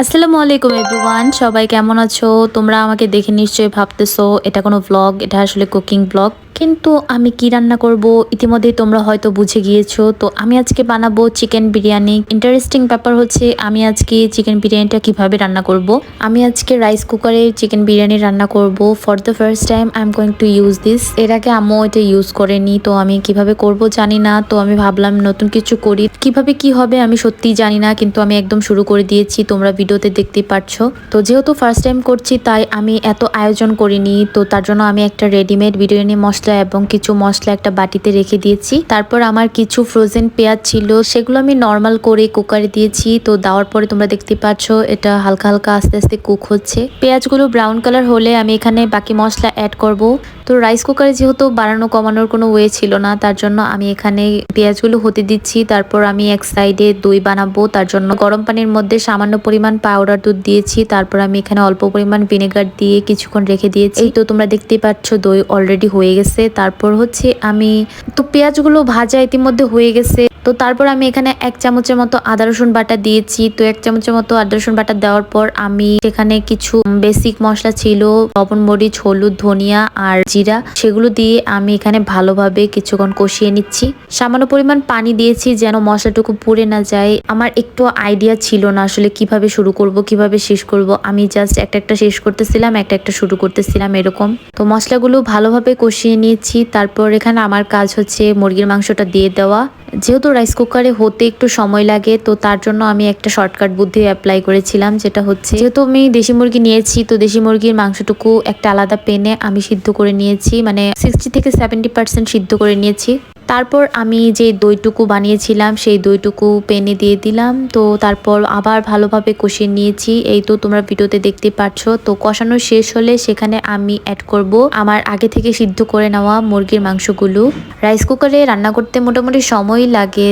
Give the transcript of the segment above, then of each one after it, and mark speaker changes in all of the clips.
Speaker 1: আসসালামু আলাইকুম এভরিওয়ান, সবাই কেমন আছো? তোমরা আমাকে দেখে নিশ্চয়ই ভাবতেছো, এটা কোনো ব্লগ এটা আসলে কুকিং ব্লগ কিন্তু আমি কি রান্না করব? ইতিমধ্যেই তোমরা হয়তো বুঝে গিয়েছো। তো আমি আজকে বানাবো চিকেন বিরিয়ানি। ইন্টারেস্টিং ব্যাপার হচ্ছে, আমি আজকে চিকেন বিরিয়ানিটা কীভাবে রান্না করব? আমি আজকে রাইস কুকারে চিকেন বিরিয়ানি রান্না করব। For the first time I am going to use this এর আগে আম্মু এটা ইউজ করেনি, তো আমি কীভাবে করব জানি না। তো আমি ভাবলাম নতুন কিছু করি। কীভাবে কি হবে আমি সত্যিই জানি না, কিন্তু আমি একদম শুরু করে দিয়েছি। তোমরা ভিডিওতে দেখতেই পাচ্ছ তো যেহেতু ফার্স্ট টাইম করছি, তাই আমি এত আয়োজন করিনি। তো তার জন্য আমি একটা রেডিমেড বিরিয়ানি মশলা এবং কিছু মশলা একটা বাটিতে রেখে দিয়েছি। তারপর আমার কিছু ফ্রোজেন পেঁয়াজ ছিল, সেগুলো আমি নর্মাল করে কুকারে দিয়েছি। তো দেওয়ার পরে তোমরা দেখতে পাচ্ছ, এটা হালকা হালকা আস্তে আস্তে কুক হচ্ছে। পেঁয়াজগুলো ব্রাউন কালার হলে আমি এখানে বাকি মশলা অ্যাড করব। তো রাইস কুকারে যেহেতু বাড়ানো কমানোর কোনো ওয়ে ছিল না, তার জন্য আমি এখানে পেঁয়াজগুলো হতে দিচ্ছি। তারপর আমি এক সাইডে দই বানাবো, তার জন্য গরম পানির মধ্যে সামান্য পরিমাণ পাউডার দুধ দিয়েছি। তারপর আমি এখানে অল্প পরিমাণ ভিনেগার দিয়ে কিছুক্ষণ রেখে দিয়েছি। তো তোমরা দেখতেই পাচ্ছ, দই অলরেডি হয়ে গেছে। তারপর হচ্ছে আমি তো পেঁয়াজগুলো ভাজা ইতিমধ্যে হয়ে গেছে। তো তারপর আমি এখানে এক চামচের মতো আদা রসুন বাটা দিয়েছি। তো এক চামচের মতো আদা রসুন বাটা দেওয়ার পর আমি এখানে কিছু বেসিক মশলা ছিল, লবণ, মরিচ, হলুদ, ধনিয়া আর জিরা। সেগুলো দিয়ে আমি এখানে ভালোভাবে কিছুক্ষণ কষিয়ে নিচ্ছি। সামান্য পরিমাণ পানি দিয়েছি যেন মশলাটুকু পুড়ে না যায়। আমার একটু আইডিয়া ছিল না আসলে কীভাবে শুরু করব, কীভাবে শেষ করব। আমি জাস্ট একটা একটা শেষ করতেছিলাম, একটা একটা শুরু করতেছিলাম এরকম। তো মশলাগুলো ভালোভাবে কষিয়ে নিয়েছি। তারপর এখানে আমার কাজ হচ্ছে মুরগির মাংসটা দিয়ে দেওয়া। যেহেতু রাইস কুকারে হতে একটু সময় লাগে, তো তার জন্য আমি একটা শর্টকাট বুদ্ধি অ্যাপ্লাই করেছিলাম, যেটা হচ্ছে যেহেতু আমি দেশি মুরগি নিয়েছি, তো দেশি মুরগির মাংসটুকু একটা আলাদা পেনে আমি সিদ্ধ করে নিয়েছি মানে সিক্সটি থেকে সেভেন্টি পার্সেন্ট সিদ্ধ করে নিয়েছি। তারপর আমি যে দইটুকু বানিয়েছিলাম, সেই দইটুকু পেনে দিয়ে দিলাম। তো তারপর আবার ভালোভাবে কষিয়ে নিয়েছি। এই তো তোমরা ভিডিওতে দেখতে পাচ্ছ। তো কষানো শেষ হলে সেখানে আমি অ্যাড করব আমার আগে থেকে সিদ্ধ করে নেওয়া মুরগির মাংসগুলো। রাইস কুকারে রান্না করতে মোটামুটি সময় লাগে।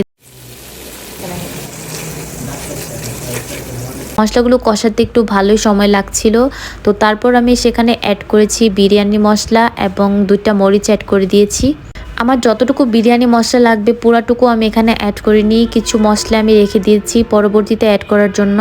Speaker 1: মশলাগুলো কষাতে একটু ভালোই সময় লাগছিল। তো তারপর আমি সেখানে অ্যাড করেছি বিরিয়ানি মশলা এবং দুইটা মরিচ অ্যাড করে দিয়েছি। আমার যতটুকু বিরিয়ানি মশলা লাগবে পুরাটুকু আমি এখানে অ্যাড করে নিই। কিছু মশলা আমি রেখে দিয়েছি পরবর্তীতে অ্যাড করার জন্য।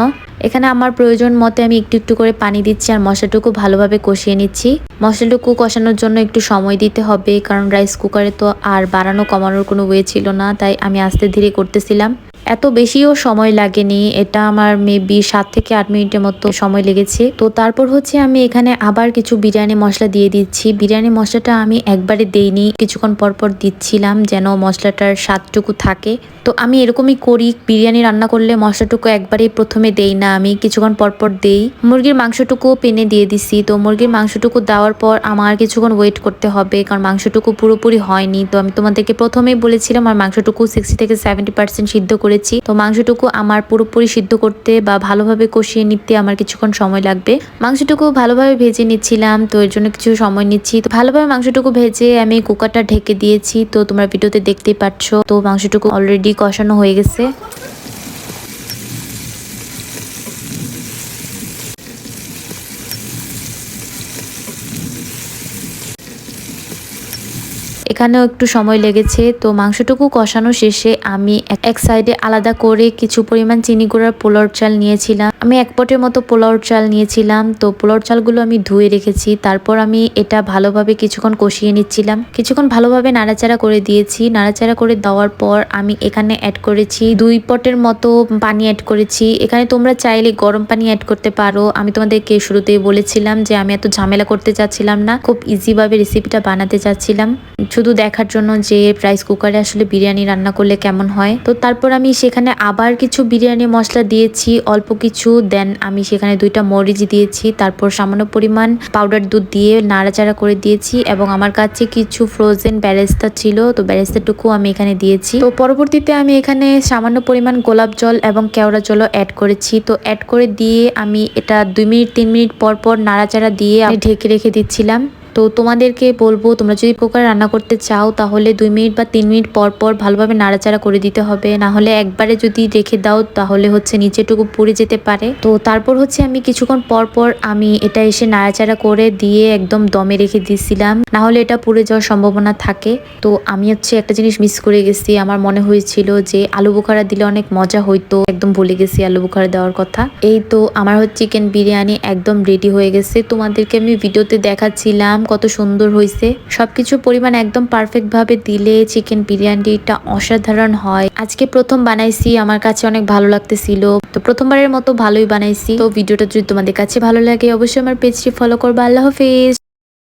Speaker 1: এখানে আমার প্রয়োজন মতে আমি একটু একটু করে পানি দিচ্ছি আর মশলাটুকু ভালোভাবে কষিয়ে নিচ্ছি। মশলাটুকু কষানোর জন্য একটু সময় দিতে হবে, কারণ রাইস কুকারে তো আর বাড়ানো কমানোর কোনো ওয়ে ছিল না, তাই আমি আস্তে ধীরে করতেছিলাম। এত বেশিও সময় লাগেনি। এটা আমার মেবি সাত থেকে আট মিনিটের মতো সময় লেগেছে। তো তারপর হচ্ছে আমি এখানে আবার কিছু বিরিয়ানি মশলা দিয়ে দিচ্ছি। বিরিয়ানি মশলাটা আমি একবারে দেইনি। কিছুক্ষণ পর পর দিচ্ছিলাম যেন মশলাটার স্বাদটুকু থাকে। তো আমি এরকমই করি। বিরিয়ানি রান্না করলে মশলাটুকু একবারেই প্রথমে দেই না আমি। কিছুক্ষণ পর পর দেই। মুরগির মাংসটুকুও পেনে দিয়ে দিছি। তো মুরগির মাংসটুকু দেওয়ার পর আমার কিছুক্ষণ ওয়েট করতে হবে। কারণ মাংসটুকু পুরোপুরি হয়নি। তো আমি তোমাদেরকে প্রথমেই বলেছিলাম, আমার মাংসটুকু সিক্সটি থেকে সেভেন্টি পার্সেন্ট সিদ্ধ করেছি। তো মাংসটুকু আমার পুরোপুরি সিদ্ধ করতে বা ভালোভাবে কষিয়ে নিতে আমার কিছুক্ষণ সময় লাগবে। মাংসটুকু ভালোভাবে ভেজে নিচ্ছিলাম, তো এর জন্য কিছু সময় নিচ্ছি। তো ভালোভাবে মাংসটুকু ভেজে আমি কুকারটা ঢেকে দিয়েছি, তো তোমরা ভিডিওতে দেখতেই পাচ্ছ তো মাংসটুকু অলরেডি কষানো হয়ে গেছে। এখানেও একটু সময় লেগেছে। তো মাংসটুকু কষানো শেষে আমি এক- সাইডে আলাদা করে কিছু পরিমাণ চিনি গুঁড়ার পোলাওর চাল নিয়েছিলাম। আমি এক পটের মতো পোলাওর চাল নিয়েছিলাম। তো পোলাওর চালগুলো আমি ধুয়ে রেখেছি। তারপর আমি এটা ভালোভাবে কিছুক্ষণ কষিয়ে নিচ্ছিলাম। কিছুক্ষণ ভালোভাবে নাড়াচাড়া করে দিয়েছি। নাড়াচাড়া করে দেওয়ার পর আমি এখানে অ্যাড করেছি দুই পটের মতো পানি অ্যাড করেছি। এখানে তোমরা চাইলে গরম পানি অ্যাড করতে পারো। আমি তোমাদেরকে শুরুতেই বলেছিলাম যে আমি এত ঝামেলা করতে চাচ্ছিলাম না। খুব ইজিভাবে রেসিপিটা বানাতে চাচ্ছিলাম। শুধু দেখার জন্য যে রাইস কুকারে আসলে বিরিয়ানি রান্না করলে কেমন হয়। তো তারপর আমি সেখানে আবার কিছু বিরিয়ানি মশলা দিয়েছি, অল্প কিছু দেন আমি সেখানে দুইটা মরিচ দিয়েছি, তারপর সামান্য পরিমাণ পাউডার দুধ দিয়ে নাড়াচাড়া করে দিয়েছি এবং আমার কাছে কিছু ফ্রোজেন ব্যারেস্তা ছিল, তো ব্যারেস্তাটুকু আমি এখানে দিয়েছি। তো পরবর্তীতে আমি এখানে সামান্য পরিমাণ গোলাপ জল এবং কেওড়া জলও অ্যাড করেছি। তো অ্যাড করে দিয়ে আমি এটা দুই মিনিট, তিন মিনিট পর পর নাড়াচাড়া দিয়ে আমি ঢেকে রেখে দিচ্ছিলাম। তো তোমাদেরকে বলব, তোমরা যদি কুকার রান্না করতে চাও, তাহলে দুই মিনিট বা তিন মিনিট পর পর ভালোভাবে নাড়াচাড়া করে দিতে হবে। না হলে একবারে যদি রেখে দাও, তাহলে হচ্ছে নিচেটুকু পুড়ে যেতে পারে। তো তারপর হচ্ছে আমি কিছুক্ষণ পর পর আমি এটা এসে নাড়াচাড়া করে দিয়ে একদম দমে রেখে দিয়েছিলাম। না হলে এটা পুড়ে যাওয়ার সম্ভাবনা থাকে। তো আমি হচ্ছে একটা জিনিস মিস করে গেছি। আমার মনে হয়েছিল যে আলু বোখারা দিলে অনেক মজা হইতো। একদম ভুলে গেছি আলু বোখারা দেওয়ার কথা। এই তো আমার হচ্ছে চিকেন বিরিয়ানি একদম রেডি হয়ে গেছে। তোমাদেরকে আমি ভিডিওতে দেখাচ্ছিলাম। কত সুন্দর হয়েছে সবকিছু পরিমাণ একদম পারফেক্ট ভাবে দিলে চিকেন বিরিয়ানিটা অসাধারণ হয়। আজকে প্রথম বানাইছি, আমার কাছে অনেক ভালো লাগতেছিল। তো প্রথমবারের মতো ভালোই বানাইছি। তো ভিডিওটা যদি তোমাদের কাছে ভালো লাগে, অবশ্যই আমার পেজটি ফলো করব। আল্লাহ হাফিজ।